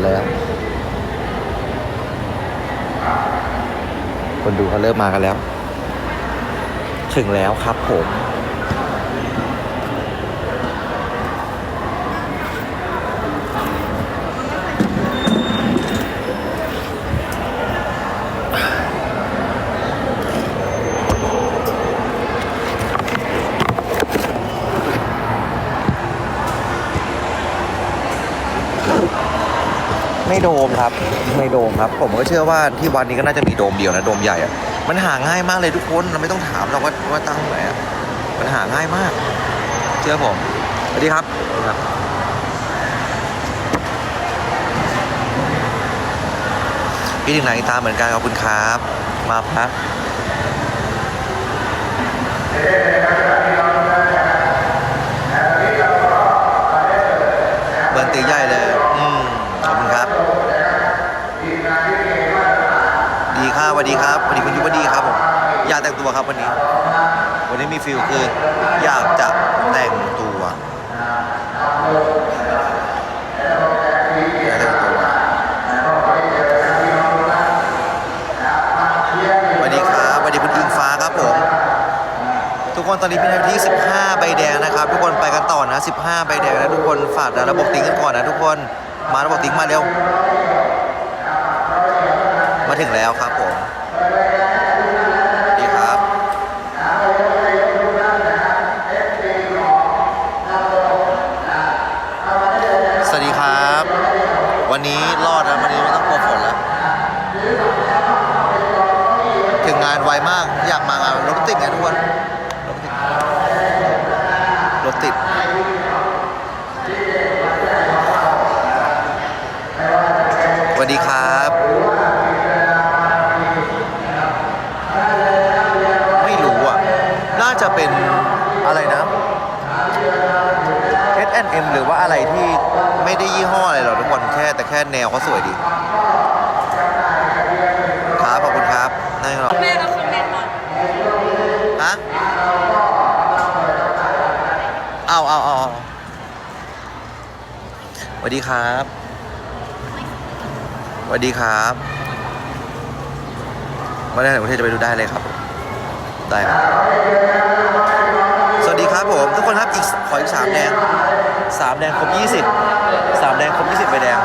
ันแล้ว คนดูเขาเริ่มมากันแล้ว ถึงแล้วครับผม โดมครับไม่โดมครับ ผมก็เชื่อว่าที่วัดนี้ก็น่าจะมีโดมเดียวนะโดมใหญ่อะมันหาง่ายมากเลยทุกคนเราไม่ต้องถามเราว่าว่าตั้งไหนอะมันหาง่ายมาก เชื่อผมสวัสดีครับครับพี่ถึงไหนตามเหมือนกันขอบคุณครับ มาพักเบิร์นตีใหญ่เลย อืม ขอบคุณครับ ดีครับ สวัสดีครับวันนี้คุณยุวดีครับผมอยากแต่งตัวครับวันนี้ วันนี้มีฟิลคืออยากจะแต่งตัวอยากแต่งตัวสวัสดีครับสวัสดีคุณอิงฟ้าครับผมทุกคนตอนนี้เป็นที่ 15 ใบแดงนะครับ ทุกคนไปกันต่อนะ 15 ใบแดงนะทุกคนฝากระบบติ้งกันก่อนนะทุกคนมาระบบติ้งมาเร็วมาถึงแล้วครับผมดีครับ สวัสดีครับ วันนี้รอดแล้ววันนี้ไม่ต้องกลัวฝนแล้ว ถึงงานไวมากอยากมางานรถติดไงทุกคนรถติดรถติดสวัสดีครับ ไม่รู้อะ น่าจะเป็นอะไรนะ H&M หรือว่าอะไรที่ไม่ได้ยี่ห้ออะไรหรอกทุก คนแค่แต่แค่แนวเขาสวยดี ครับ ขอบคุณครับนั่นหรอแม่เราคอมเมนต์มาฮะเอาเอาเอาเอาสวัสดีครับสวัสดีครับมาได้ไหนประเทศจะไปดูได้เลยครับ ได้ครับ สวัสดีครับผม ทุกคนครับอีกขออีกสามแดงสามแดงครบยี่สิบสามแดงครบยี่สิบใบแดง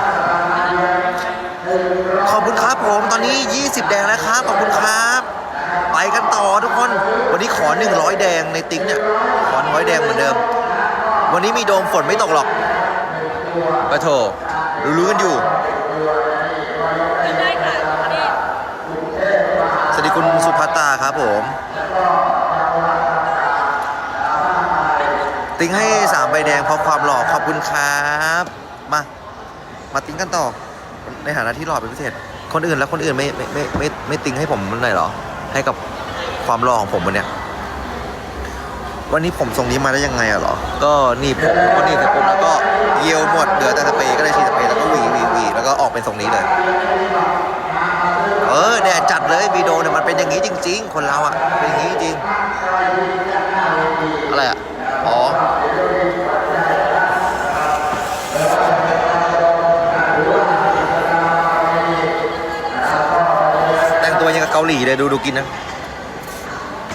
ขอบคุณครับผมตอนนี้ 20 แดงแล้วครับ ขอบคุณครับ ไปกันต่อทุกคน วันนี้ขอ 100 แดงในติ๊กเนี่ย ขอ100แดงเหมือนเดิม วันนี้มีโดมฝนไม่ตกหรอกปะโถรู้ๆกันอยู่ได้ค่ะนี่สวัสดีคุณสุภัตตาครับผมติ๊งให้สามใบแดงเพราะความหล่อขอบคุณครับ มา มาติ๊งกันต่อ ในฐานะที่หล่อเป็นพิเศษ คนอื่นแล้วคนอื่นไม่ไม่ไม่ไม่ไม่ติงให้ผมมันหน่อยเหรอ ให้กับความหล่อของผมวันเนี้ยวันนี้ผมทรงนี้มาได้ยังไงอะเหรอ ก็นีบผมพอหนีบเสร็จปุ๊บแล้วก็เยียวหมดเหลือแต่สเปรย์ก็เลยฉีดสเปรย์แล้วก็หวีหวีหวีแล้วก็ออกเป็นทรงนี้เลย เออเนี่ยจัดเลยวีดีโอเนี่ยมันเป็นอย่างนี้จริง ๆ คนเราอะเป็นอย่างนี้จริงอะไรอะ งตัวยังกับเกาหลีเลยดูดูกินนะ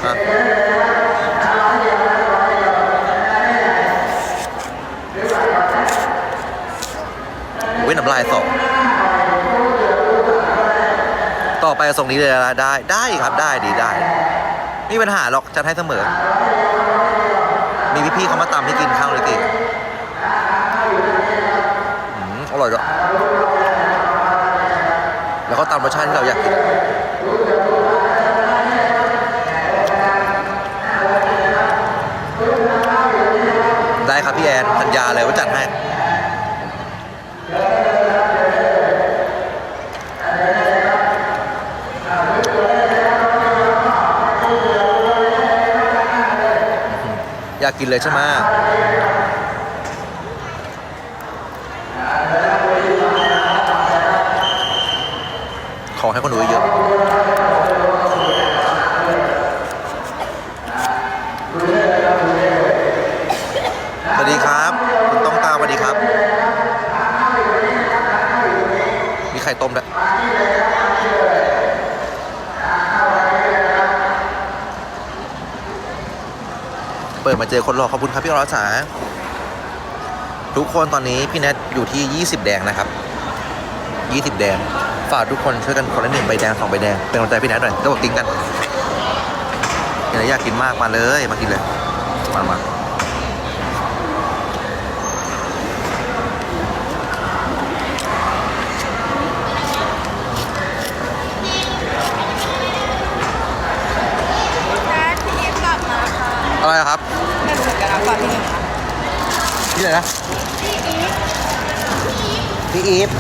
อะเว้ยน้ำลายสองต่อไปส่งนี้เลยนะได้ได้ครับได้ดีได้ไม่มีปัญหาหรอกจัดให้เสมอ มีพี่ๆเขามาตำให้กินข้าวเลยกิอืมอร่อยด้วยแล้วก็ตามรสชาติที่เราอยากกิน ได้ ครับพี่แอนสัญญาเลยว่าจัดให้อยากกินเลยใช่ไหมขอให้คนดูเยอะ สวัสดีครับ คุณต้องตามสวัสดีครับ ข่ต้มด้วยเปิด มาเจอคนรอขอบคุณครับพี่อรสาทุกคนตอนนี้พี่แนทอยู่ที่ 20 แดงนะครับ 20 แดง ฝากทุกคนช่วยกันคนละหนึ่งใบแดงสองใบแดง เป็นกำลังใจพี่แนทหน่อยต้องบอกติ้งกันอยากอยากกินมากมาเลยมากินเลยมามา แค่พี่อีฟกลับมาค่ะ อะไรอะครับ ไม่รู้เหมือนกันนะฝากพี่หนึ่งค่ะ ที่ไหนนะ พี่ อีฟ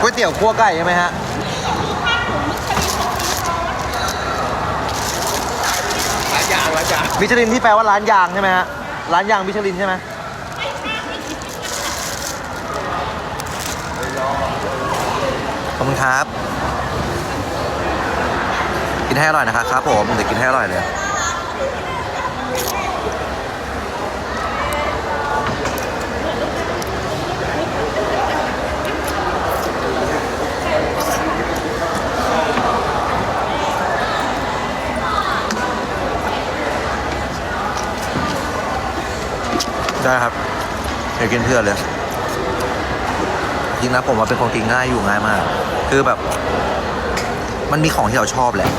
ก๋วยเตี๋ยวคั่วไก่ใช่ไหมฮะร้านยางร้านยางมิชลินที่แปลว่าร้านยางใช่ไหมฮะร้านยางมิชลินใช่ไหมขอบคุณครับ กินให้อร่อยนะครับครับผมเดี๋ยวกินให้อร่อยเลย ได้ครับเดี๋ยวกินเพื่อนเลยจริงนะผมว่าเป็นคนกินง่ายอยู่ง่ายมาก คือแบบ มันมีของที่เราชอบแหละ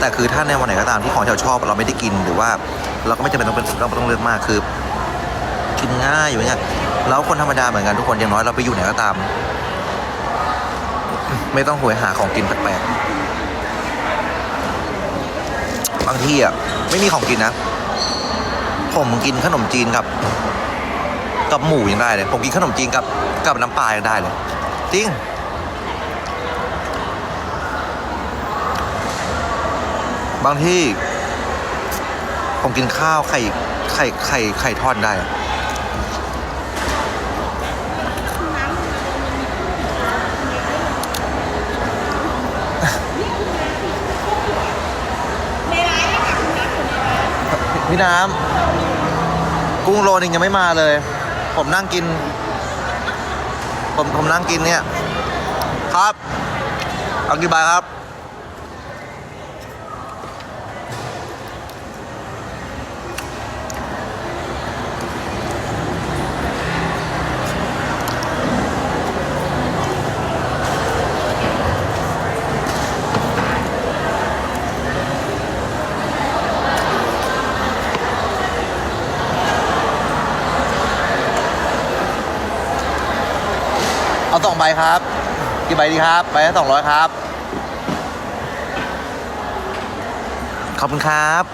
แต่คือถ้าในวันไหนก็ตามที่ของที่เราชอบ เราไม่ได้กินหรือว่า เราก็ไม่จำเป็นต้องเป็นต้องต้องเลือกมากคือ กินง่ายอยู่เนี่ยแล้วคนธรรมดาเหมือนกันทุกคนอย่างน้อยเราไปอยู่ไหนก็ตาม ไม่ต้องหวยหาของกินแปลกๆบางที่อะไม่มีของกินนะ ผมกินขนมจีนกับ กับหมูยังได้เลย ผมกินขนมจีนกับกับน้ำปลายังได้เลย จริง บางที่ ผมกินข้าวไข่ไข่ไข่ไข่ทอดได้อะในร้านเนี่ยค่ะคุณนัทคุณในร้านพี่น้ำ กุ้งโรนึงยังไม่มาเลย ผมนั่งกิน ผมผมนั่งกินเนี่ย ครับ เอากี่ใบครับ สองใบครับกี่ใบดีครับใบละสองร้อยครับ ขอบคุณครับ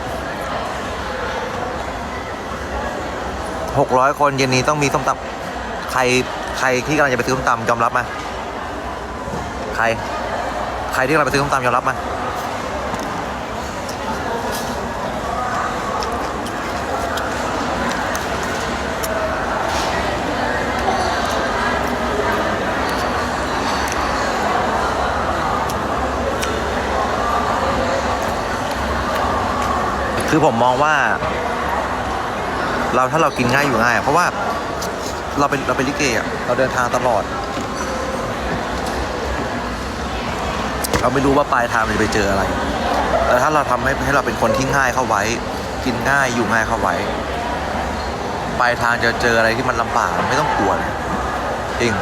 หกร้อยคนเย็นนี้ต้องมีส้มตำใครใครที่กำลังจะไปซื้อส้มตำยอมรับมา ใคร ใครที่กำลังไปซื้อส้มตำยอมรับมา คือผมมองว่า เราถ้าเรากินง่ายอยู่ง่ายเพราะว่าเราเป็นเราเป็นลิเกอะเราเดินทางตลอด เราไม่รู้ว่าปลายทางเราจะไปเจออะไร แต่ถ้าเราทำให้ให้เราเป็นคนที่ง่ายเข้าไว้ กินง่ายอยู่ง่ายเข้าไว้ ปลายทางจะเจออะไรที่มันลำบากไม่ต้องกลัวเลยจริง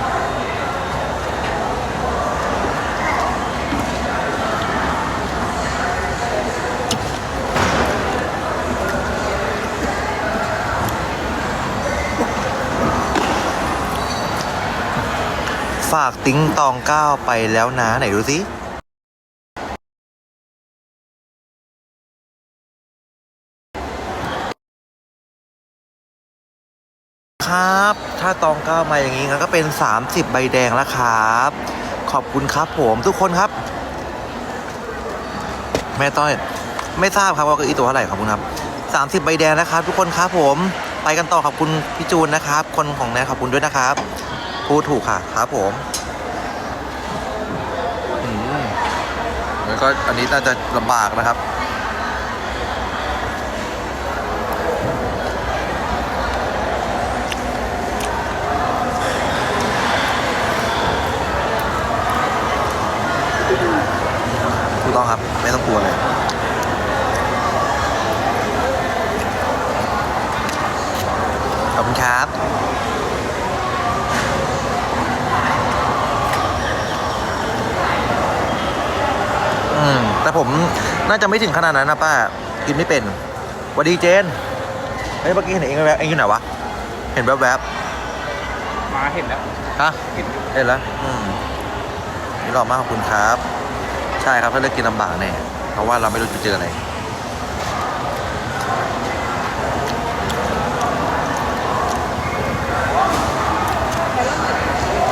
ฝากติ้งตองก้าวไปแล้วนะ ไหนดูสิครับ ถ้าตองก้าวมาอย่างนี้งั้นก็เป็น 30 ใบแดงแล้วครับ ขอบคุณครับผมทุกคนครับ แม่ต้อย ไม่ทราบครับว่าก็อีตัวเท่าไหร่ขอบคุณครับ 30 ใบแดงนะครับ ทุกคนครับผม ไปกันต่อขอบคุณพี่จูนนะครับ คนของแนนขอบคุณด้วยนะครับ พูดถูกค่ะครับผมแล้วก็อันนี้น่าจะลำบากนะครับ ถูกต้องครับ ไม่ต้องกลัวเลย ผมน่าจะไม่ถึงขนาดนั้นนะป้า กินไม่เป็นหวัสดีเจน เฮ้ยเมื่อกี้เห็นเองแวบๆเองอยู่ไหนวะ เห็นแวบมาเห็นแล้วๆฮะ เห็นอยู่เห็นแล้ว อืมนี่หล่อมากขอบคุณครับ ใช่ครับถ้าเลือกกินลำบากแน่เพราะว่าเราไม่รู้จะเจออะไร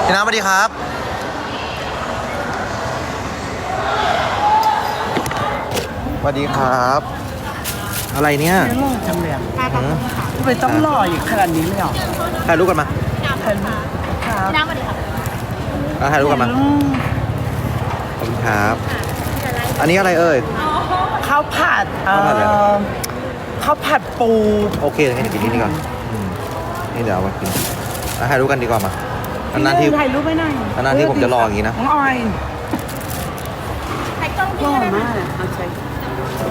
พี่น้ำสวัสดีครับ สวัสดีครับ อะไรเนี่ยไม่หล่อจังเลยอะหืมทำไมต้องหล่ออีกขนาดนี้เลยเหรอถ่ายรูปกันมาถ่ายรูปครับน้ำมาดิค่ะเอาถ่ายรูปกันมาอืมขอบคุณครับ อันนี้อะไรเอ่ย ข้าวผัดเอ่ข้าวผัดอะไร อข้าวผัดปูโอเคให้กินที่นี่ก่อนอืมนี่เดี๋ยวเอามากินเอาถ่ายรูปกันดีกว่ามานานๆที่ ถ่ายรูปไปหน่อยนานๆที่ผมจะรออย่างงี้นะ น้องออยใครกล้องหพี่ล่อก็ได้มากเอาใจ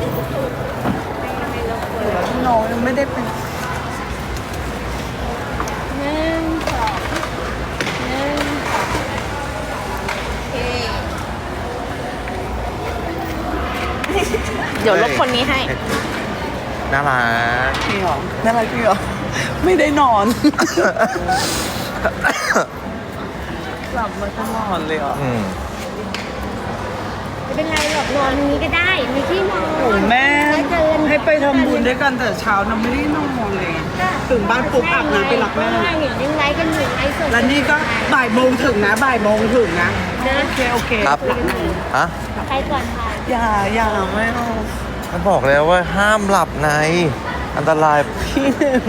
น้องยังไม่ได้เป็นหนึ่งสองหนึ่งสองโอเคเดี๋ยวลบคนนี้ให้ น่ารักจริงเหรอน่ารักจริงเหรอไม่ได้นอนหลับมาตลอดเลยเหรอ อืมไม่ เป็นไรหรอกนอนตรงนี้ก็ได้มีที่นอน โอ้แม่แล้วเจอกันให้ไปทำบุญด้วยกันแต่เช้านะไม่ได้นอนเลย ถึงบ้านปุ๊บอาบน้ำไปรับแม่เห็นยังไงกันอยู่ไงสดแล้วนี่ก็บ่ายโมงถึงนะบ่ายโมงถึงนะนะโอเคโอเคครับฮะใครก่อนค่ะอย่าอย่าไม่เอามันบอกแล้วว่าห้ามหลับใน อันตรายพี่หนึ่ง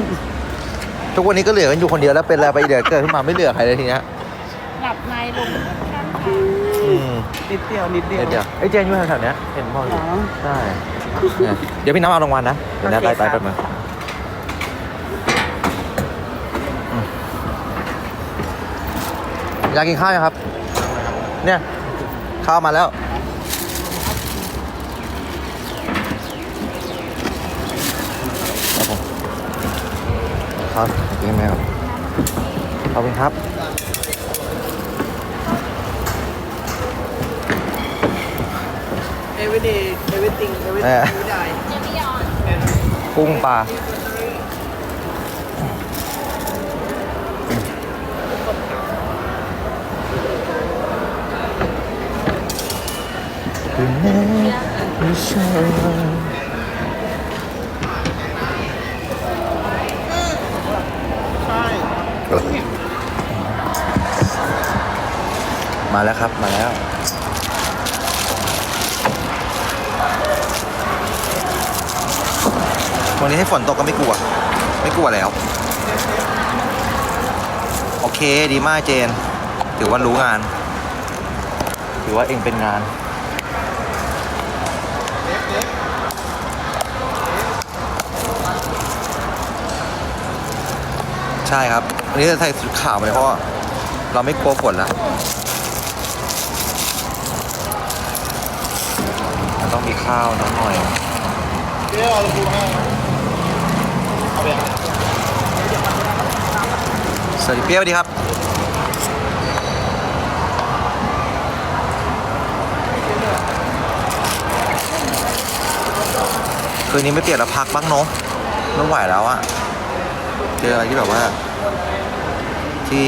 ทุกวันนี้ก็เหลือกันอยู่คนเดียวแล้วเป็นอะไรไปเดี๋ยวเกิดขึ้นมาไม่เหลือใครเลยทีเนี้ย หลับในลงข้างขาอื มนิดเดียวนิดเดียวเดี๋ยว เดี๋ยวไอ้ยเจนอยู่แถวๆเนี้ยเห็นพ่อออ๋ยู่อใช่เนี่ยเดี๋ยวพี่น้ำเอารางวัลนะเดี๋ยวนะโอเคไล่ไล่ครัไปบ มาอืมอยากกินข้าวยังครับ เนี่ยข้าวมาแล้ว ครับผมครับกินไหมครับขอบคุณครับ เอ everyday everything เอ everything อ every day กุ้งปลาคือแม้ไม่ใช่ว่ามาแล้วครับ มาแล้ว วันนี้ให้ฝนตกก็ไม่กลัว ไม่กลัวแล้ว โอเคดีมากเจน ถือว่ารู้งาน ถือว่าเองเป็นงานใช่ครับ อันนี้จะใส่ชุดขาวไปเพราะว่าเราไม่กลัวฝนแล้วต้องมีข้าวน้อยหน่อยเดี๋ยวเอาดูให้เอา สวัสดีเปียสวัสดีครับ คืนนี้ไม่เปลี่ยนแล้วพักบ้างเนาะไม่ไหวแล้วอะเจออะไรที่แบบว่า ที่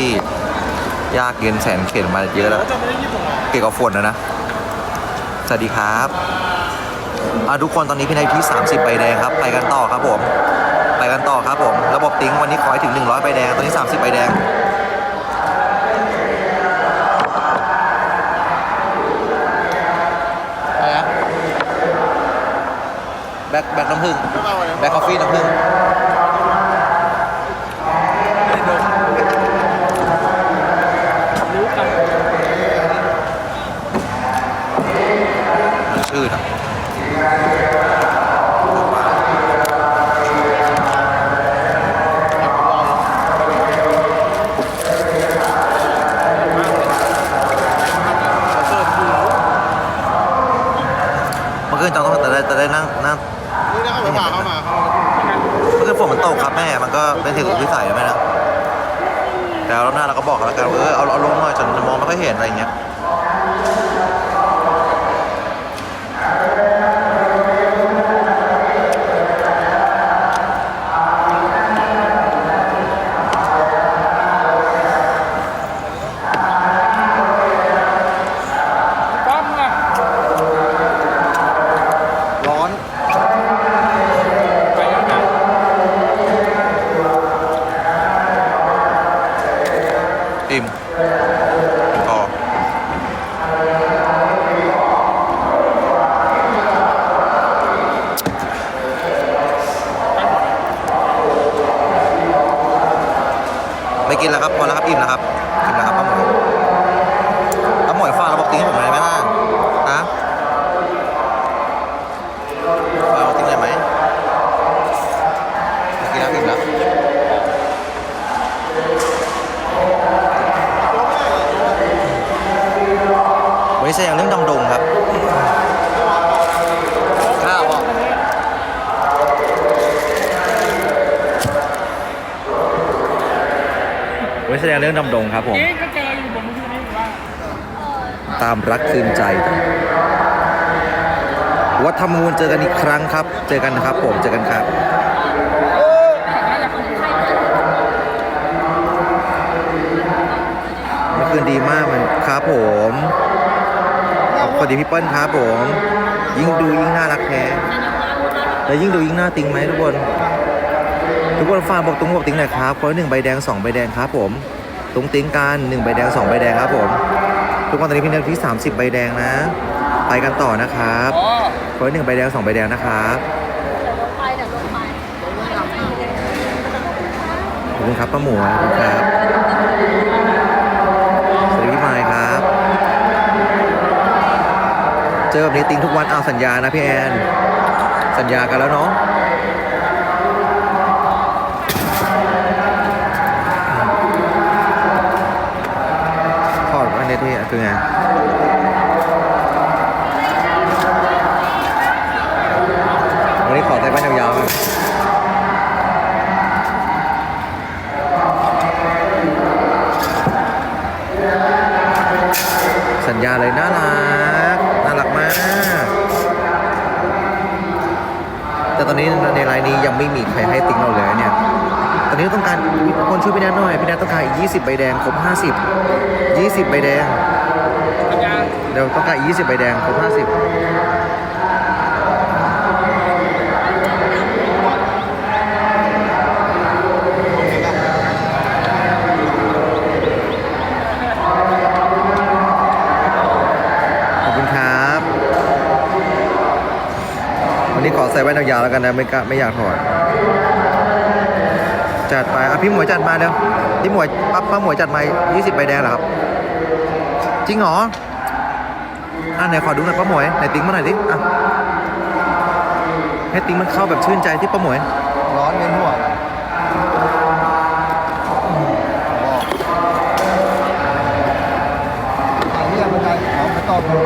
ยากเย็นแสนเข็นมาเยอะแล้ว เกี่ยวกับฝนนะนะ สวัสดีครับอะทุกคนตอนนี้พี่นายที่ 30 ใบแดงครับ ไปกันต่อครับผม กันต่อครับผม ระบบติ้งวันนี้ขอให้ถึง 100ใบแดง ตอนนี้ 30ใบแดงอะไรนะแบ็คแบ็คน้ำผึ้งแบ็คคอฟฟน้ำผึ้งชื่ออะเมื่อคืนจองต้องแต่ได้แต่ได้นั่งนั่ง นี่นะเขามาเข้ามาเข้ามา เมื่อ ครับแม่มันก็เป็นสิ่งที่ใส่แม่นะแต่รอบหน้าเราก็บอกกันแล้วกันเออเอาเอาลงหน่อยฉันมองไม่ค่อยเห็นอะไรเงี้ย ไม่กินแล้ว ครับพอแล้วครับอิ่มแล้วครับป้าหมวยป้าหมวยฝากระบบติ้งให้ผมหน่อยไหมล่ะฮะฝากระบบติ้งหน่อยไหมไม่กินแล้วอิ่มแล้ววันนี้แสดงเรื่องดำดงครับข้าวอะ ไว้ แสดงเรื่องดำดงครับผม เอ๊ะก็เจออยู่บนมือถือนี่ว่าตามรักคืนใจวัดธรรมมูลเจอกันอีกครั้งครับ เจอกันนะครับผมเจอกันครับ เมื่อคืนดีมากมันครับผมสวัสดีพี่เปิ้ลครับผม ยิ่งดูยิ่งน่ารักแท้แล้วยิ่งดูยิ่งน่าติงไหมทุกคน ทุกคนฝากบอกตุ้งบอกติ้งหน่อยครับคนหนึ่งใบแดงสองใบแดงครับผมตุ้งติ้งกันหนึ่งใบแดงสองใบแดงครับผมทุกคนตอนนี้พี่เนยที่30ใบแดงนะ ไปกันต่อนะครับคนหนึ่งใบแดงสองใบแดงนะครับขอบคุณครับป้าหมูขอบคุณครับสวัสดีพี่ไมค์ครับ เจอแบบนี้ติ้งทุกวันเอาสัญญานะพี่แอน สัญญากันแล้วเนาะ อันไงวันนี้ขอใส่แว่นยาวๆครับสัญญาเลยน่ารัก น่ารักมาก แต่ตอนนี้ในไลน์นี้ยังไม่มีใครให้ติ๊งเราเลยเนี่ย ตอนนี้ต้องการคนช่วยพี่แนทหน่อย พี่แนทต้องการอีก 20 ใบแดง ครบ 50 20 ใบแดง เดี๋ยวต้องการอีก20ใบแดงครบ50ขอบคุณครับวันนี้ขอใส่แว่นยาวๆแล้วกันนะไม่กล้าไม่อยากถอดจัดไปอะพี่หมวยจัดมาเดี๋ยวพี่หมวยป้าป้าหมวยจัดมา 20 ใบแดงเหรอครับ จริงเหรอ อะไหนขอดูหน่อยป้าหมวยไหนติ๊งมาหน่อยดิอะให้ติ๊งมันเข้าแบบชื่นใจที่ป้าหมวย ร้อนเวียนหัวบอกอันนี้ยังไม่ได้เอาไปตอบผม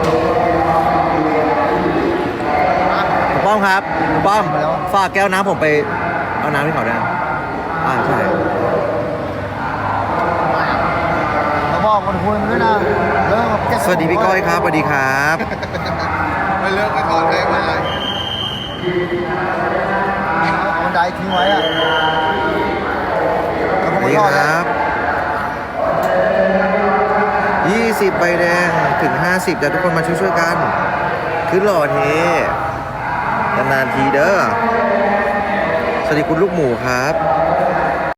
คุณป้อมครับคุณป้อมฝากแก้วน้ำผมไปเอาน้ำให้เขาได้อ่าใช่ เขาบอกคนคุยมันด้วยนะเลิกกับแก สวัสดีพี่ก้อยครับสวัสดีครับไม่เลิกไปก่อนเลยไม่ไรเอาไดทิ้งไว้อะแล้วสผมวัสก็ดีรอดคแล้วรับ20ใบแดงถึง50จะทุกคนมาช่วยๆกันขึ้นหล่อเทนานๆทีเด้อสวัสดีคุณลูกหมูครับ